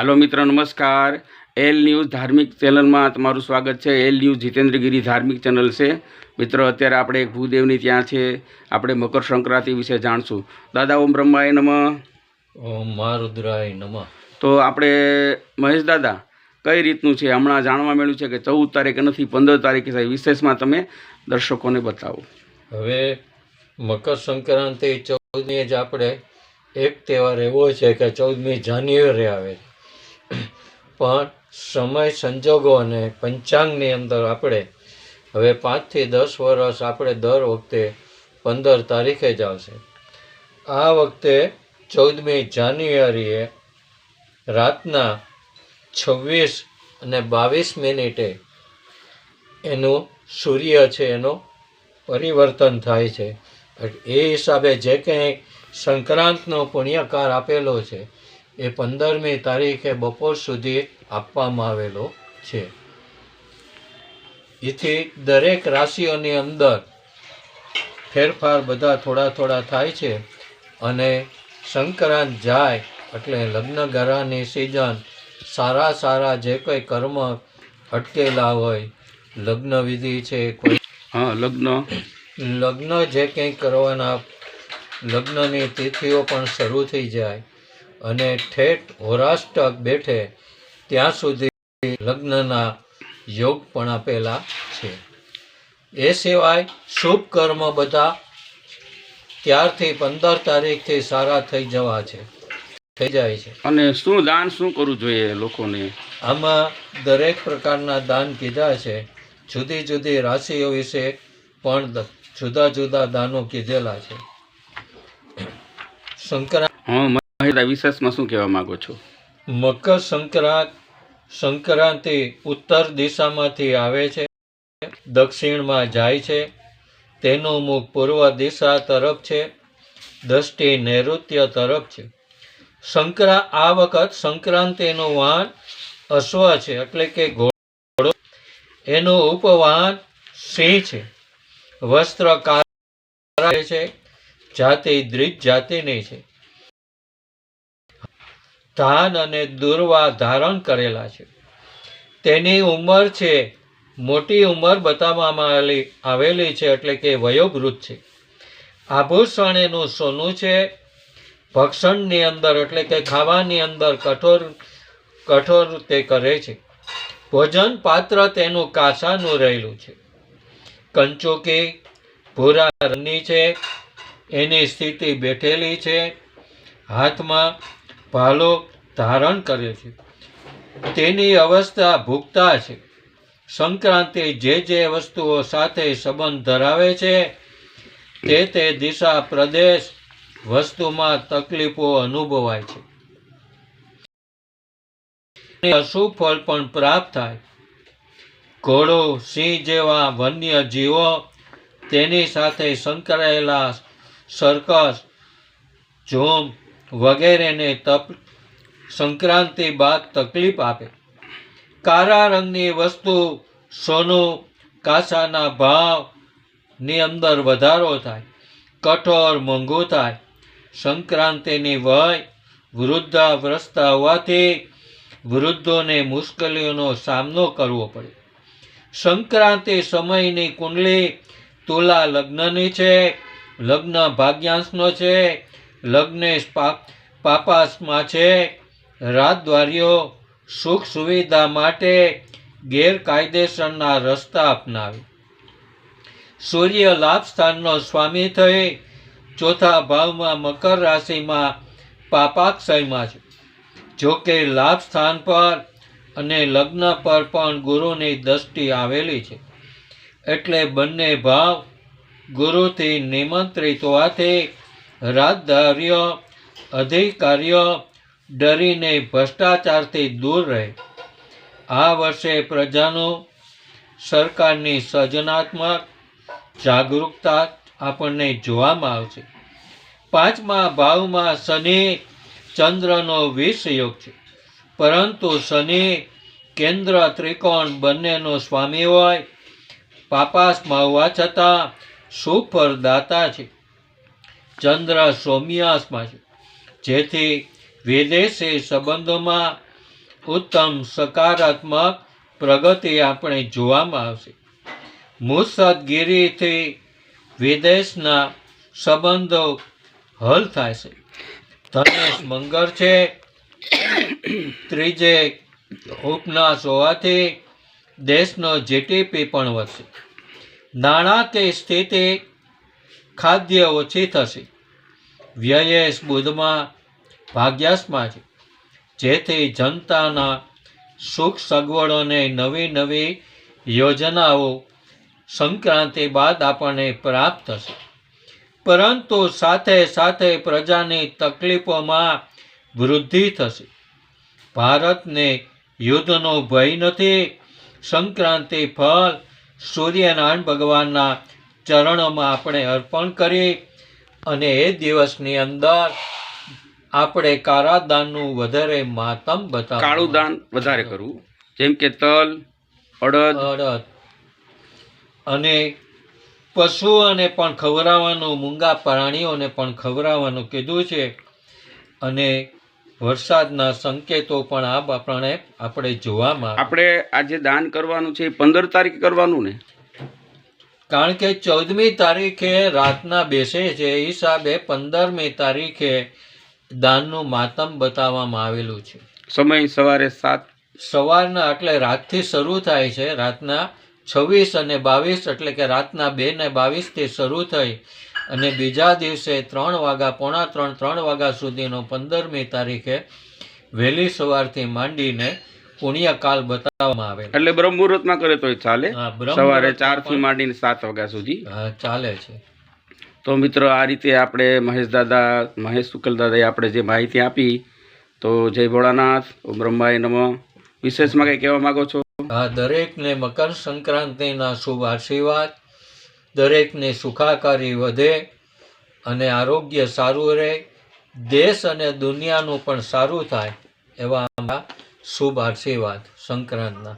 હાલો મિત્ર નમસ્કાર. L news ધાર્મિક ચેનલમાં તમારું સ્વાગત છે. એલ ન્યૂઝ જીતેન્દ્રગીરી ધાર્મિક ચેનલ છે. મિત્રો અત્યારે આપણે એક ભૂદેવની ત્યાં છે. આપણે મકર સંક્રાંતિ વિશે જાણશું. દાદા ઓમ બ્રહ્માય નમ. ઓમ મા રુદ્રાય નમઃ. તો આપણે મહેશ દાદા કઈ રીતનું છે? હમણાં જાણવા મળ્યું છે કે ચૌદ તારીખે નથી પંદર તારીખે થાય વિશેષમાં તમે દર્શકોને બતાવો. હવે મકર સંક્રાંતિ ચૌદમી જ આપણે એક તહેવાર એવો છે કે ચૌદમી જાન્યુઆરી આવે પણ સમય સંજોગો અને પંચાંગની અંદર આપણે હવે પાંચથી દસ વર્ષ આપણે દર વખતે પંદર તારીખે જ આવશે. આ વખતે ચૌદમી જાન્યુઆરીએ રાતના છવ્વીસ અને બાવીસ મિનિટે એનું સૂર્ય છે એનો પરિવર્તન થાય છે. એ હિસાબે જે કંઈ સંક્રાંતનો પુણ્યકાર આપેલો છે એ પંદરમી તારીખે બપોર સુધી આપવામાં આવેલો છે. એથી દરેક રાશિઓની અંદર ફેરફાર બધા થોડા થોડા થાય છે અને સંક્રાંત જાય એટલે લગ્નગાળાની સિઝન સારા સારા જે કોઈ કર્મ અટકેલા હોય લગ્ન વિધિ છે કોઈ હા લગ્ન. લગ્ન જે કંઈ કરવાના લગ્નની તિથિઓ પણ શરૂ થઈ જાય અને ઠેઠ હોરાષ્ટક બેઠે ત્યાં સુધી લગ્નના યોગ પણ આપેલા છે. એ સિવાય શુભ કર્મ બધા ત્યારથી પંદર તારીખથી સારા થઈ જવા છે. થઈ જાય છે. અને શું દાન શું કરવું જોઈએ લોકોને? આમાં દરેક પ્રકારના દાન કીધા છે. જુદી જુદી રાશિઓ વિશે પણ જુદા જુદા દાનો કીધેલા છે. સંક્રાંત વિશેષમાં શું કહેવા માગો છો? મકર સંક્રાંત સંક્રાંતિ ઉત્તર દિશામાંથી આવે છે, દક્ષિણમાં જાય છે. તેનું મુખ પૂર્વ દિશા તરફ છે, દ્રષ્ટિ નૈઋત્ય તરફ છે. સંક્રા આ વખત સંક્રાંતિનું વાહન અશ્વ છે, એટલે કે ઘોડો. એનું ઉપવાહન સિંહ છે. વસ્ત્ર કાળા છે, જાતિ દ્વિજ જાતિની છે. ધાન અને દુર્વા ધારણ કરેલા છે. તેની ઉંમર છે, મોટી ઉંમર બતાવવામાં આવેલી છે એટલે કે વયોવૃદ્ધ છે. આભૂષણ એનું સોનું છે, ભક્ષણની અંદર એટલે કે ખાવાની અંદર કઠોર કઠોર તે કરે છે. ભોજન પાત્ર તેનું કાસાનું રહેલું છે. કંચોકી, ભૂરા રંગની છે, એની સ્થિતિ બેઠેલી છે. હાથમાં ભાલો ધારણ કરે છે. તેની અવસ્થા ભૂખતા છે. સંક્રાંતિ જે જે વસ્તુઓ સાથે સંબંધ ધરાવે છે, તે તે દિશા પ્રદેશ વસ્તુમાં તકલીફો અનુભવાય છે. અને અશુભ ફળ પણ પ્રાપ્ત થાય. ઘોડો, સિંહ જેવા વન્ય જીવો તેની સાથે સંકળાયેલા સર્કસ ઝૂમ વગેરેને તપ સંક્રાંતિ બાદ તકલીફ આપે. કાળા રંગની વસ્તુ, સોનું, કાસાના ભાવની અંદર વધારો થાય, કઠોર મોંઘું થાય. સંક્રાંતિની વય વૃદ્ધાવસ્થા હોવાથી વૃદ્ધોને મુશ્કેલીઓનો સામનો કરવો પડે. સંક્રાંતિ સમયની કુંડલી તુલા લગ્નની છે, લગ્ન ભાગ્યાંશનો છે લગ્નેશ પાપાસમાં છે. રાજદ્વારીઓ સુખ સુવિધા માટે ગેરકાયદેસરના રસ્તા અપનાવે. સૂર્ય લાભ સ્થાનનો સ્વામી થઈ ચોથા ભાવમાં મકર રાશિમાં પાપાક્ષયમાં છે. જોકે લાભ સ્થાન પર અને લગ્ન પર પણ ગુરુની દ્રષ્ટિ આવેલી છે. એટલે બંને ભાવ ગુરુથી નિમંત્રિત હોવાથી રાજધારીઓ અધિકારીઓ ડરીને ભ્રષ્ટાચારથી દૂર રહે. આ વર્ષે પ્રજાનું સરકારની સર્જનાત્મક જાગૃતતા આપણને જોવામાં આવશે. પાંચમા ભાવમાં શનિ ચંદ્રનો વિષ યોગ છે. પરંતુ શનિ કેન્દ્ર ત્રિકોણ બંનેનો સ્વામી હોય પાપાસમાં હોવા છતાં સુફળદાતા છે. ચંદ્ર સૌમ્યાસમાં છે. જેથી વિદેશી સંબંધોમાં ઉત્તમ સકારાત્મક પ્રગતિ આપણે જોવામાં આવશે. મુસદગીરીથી વિદેશના સંબંધો હલ થાય છે. ધનેશ મંગળ છે. ત્રીજે ઉપનાશ હોવાથી દેશનો જીટીપી પણ વધશે. નાણાકીય સ્થિતિ ખાદ્ય ઓછી થશે. વ્યયેશ બુધમાં ભાગ્યાસમાં છે. જેથી જનતાના સુખ સગવડોને નવી નવી યોજનાઓ સંક્રાંતિ બાદ આપણને પ્રાપ્ત થશે. પરંતુ સાથે સાથે પ્રજાની તકલીફોમાં વૃદ્ધિ થશે. ભારતને યુદ્ધનો ભય નથી. સંક્રાંતિ ફળ સૂર્યનારાયણ ભગવાનના ચરણોમાં આપણે અર્પણ કરી અને એ દિવસની અંદર આપણે કારાદાનનું વધારે માતમ બતાવ કાળું દાન વધારે કરવું. જેમ કે તલ અડદ. અડદ. અને પશુઓને પણ ખવડાવવાનું મૂંગા પ્રાણીઓને પણ ખવડાવવાનું કીધું છે. અને વરસાદના સંકેતો પણ આ પ્રમાણે આપણે જોવામાં આપણે આજે દાન કરવાનું છે પંદર તારીખ કરવાનું ને? કારણ કે ચૌદમી તારીખે રાતના બેસે છે એ હિસાબે પંદરમી તારીખે દાનનું માતમ બતાવવામાં આવેલું છે. સમય સવારે સાત સવારના એટલે રાતથી શરૂ થાય છે રાતના છવ્વીસ અને બાવીસ એટલે કે રાતના બે ને બાવીસથી શરૂ થઈ અને બીજા દિવસે ત્રણ વાગ્યા પોણા ત્રણ ત્રણ વાગ્યા સુધીનો પંદરમી તારીખે વહેલી સવારથી માંડીને પુણ્યકાલ બતાવવામાં આવે. એટલે બ્રહ્મ મુહૂર્તમાં કરે તો ચાલે? સવારે ચારથી માંડીને સાત વાગ્યા સુધી. ચાલે છે. તો મિત્રો આ રીતે આપણે મહેશ દાદા મહેશ શુકલ દાદાએ આપણે જે માહિતી આપી તો જય ભોળાનાથ ઓમ બ્રહ્માય નમઃ. વિશેષમાં કંઈ કહેવા માગો છો? હા દરેકને મકર સંક્રાંતિના શુભ આશીર્વાદ દરેકને સુખાકારી વધે અને આરોગ્ય સારું રહે દેશ અને દુનિયાનું પણ સારું થાય એવા શુભ આશીર્વાદ સંક્રાંતના.